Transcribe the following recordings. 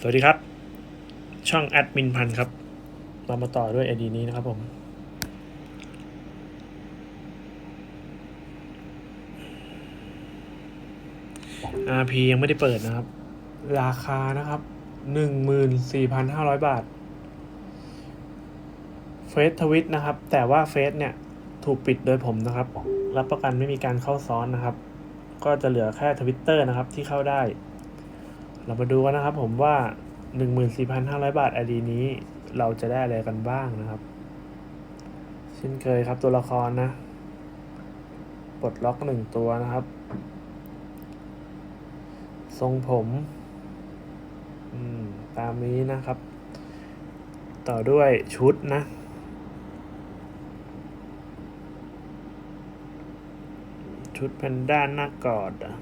สวัสดีครับ ช่องแอดมินพันครับ เรามาต่อด้วย ID นี้นะครับผม RP ยังไม่ได้เปิดนะครับ ราคานะครับหนึ่งหมื่นสี่พันห้าร้อยบาท เฟซทวิตนะครับ แต่ว่าเฟซเนี่ยถูกปิดโดยผมนะครับ รับประกันไม่มีการเข้าซ้อนนะครับ ก็จะเหลือแค่ทวิตเตอร์นะครับที่เข้าได้ เรามาดูกันนะครับผมว่า 14,500 บาท ID นี้เราจะได้อะไรกันบ้างนะครับ เช่นเคยครับตัวละครนะปลดล็อกหนึ่งตัวนะครับ ทรงผม ตามนี้นะครับ ต่อด้วยชุดนะ ชุดแพนด้านหน้ากอดอะ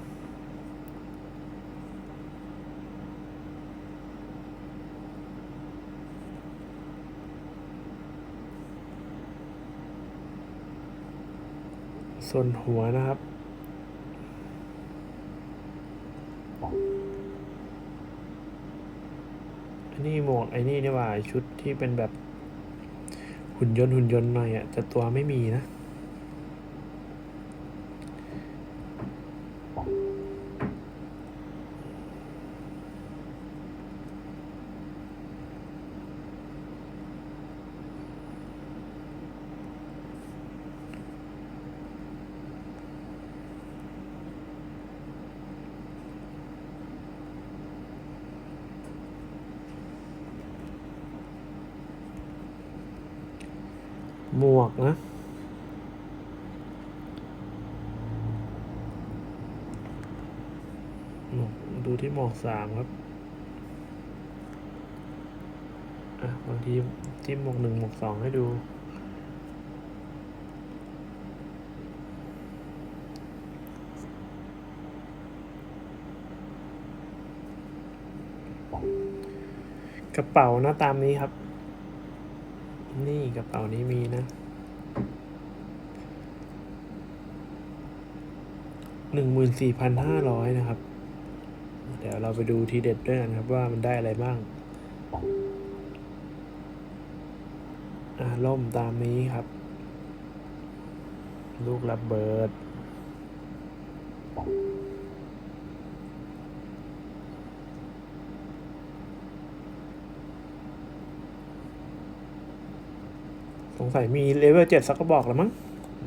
ส่วนหัวนะครับ อันนี้หมวกไอ้นี่นี่หว่าชุดที่เป็นแบบหุ่นยนต์หุ่นยนต์หน่อยอะแต่ตัวไม่มีนะ หมวกนะหมวกดูที่หมวกสามครับอะบางทีที่หมวกหนึ่งหมวกสองให้ดูกระเป๋านะตามนี้ครับ นี่กระเป๋านี้มีนะหนึ่งหมื่นสี่พันห้าร้อยนะครับ เดี๋ยวเราไปดูทีเด็ดด้วยกันครับว่ามันได้อะไรบ้าง อ่าล่มตามนี้ครับ ลูกระเบิด สงสัยมีเลเวลเจ็ดสักกระบอกแล้วมั้ง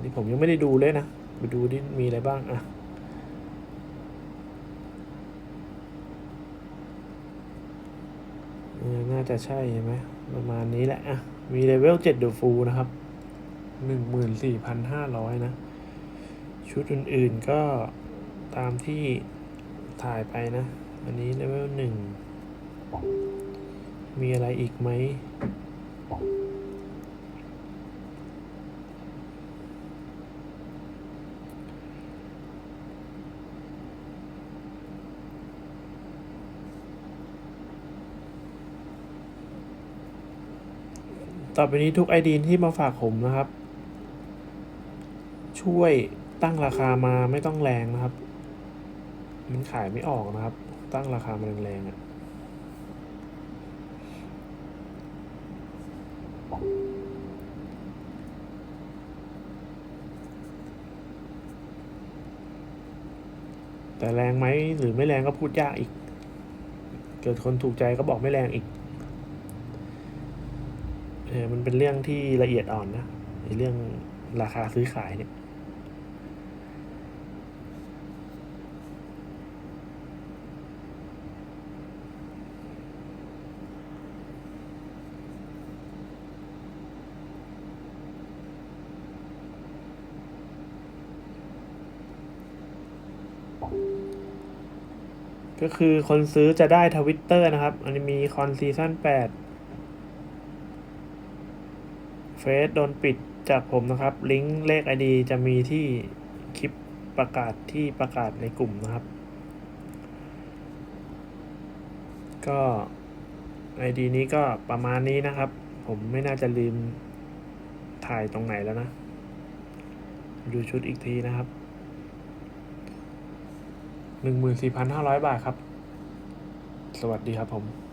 นี่ผมยังไม่ได้ดูเลยนะ ไปดูที่มีอะไรบ้างอะน่าจะใช่ใช่ไหมประมาณนี้แหละอะมีเลเวลเจ็ดเดอะฟูนะครับหนึ่งหมื่นสี่พันห้าร้อยนะ ชุดอื่นๆก็ตามที่ถ่ายไปนะ อันนี้เลเวลหนึ่งมีอะไรอีกไหม ต่อไปนี้ทุกไอดีที่มาฝากผมนะครับ ช่วยตั้งราคามาไม่ต้องแรงนะครับ มันขายไม่ออกนะครับ ตั้งราคามาแรงๆอะ่ะแต่แรงไหมหรือไม่แรงก็พูดยากอีก เกิดคนถูกใจก็บอกไม่แรงอีก เออมันเป็นเรื่องที่ละเอียดอ่อนนะในเรื่องราคาซื้อขายเนี่ยก็คือคนซื้อจะได้ทวิตเตอร์นะครับ อันนี้มีคอนซีซั่นแปด เฟซโดนปิดจากผมนะครับ ลิงก์เลข ID จะมีที่คลิปประกาศที่ประกาศในกลุ่มนะครับ ก็ ID นี้ก็ประมาณนี้นะครับ ผมไม่น่าจะลืมถ่ายตรงไหนแล้วนะ ดูชุดอีกทีนะครับหนึ่งหมื่นสี่พันห้าร้อยบาทครับ สวัสดีครับผม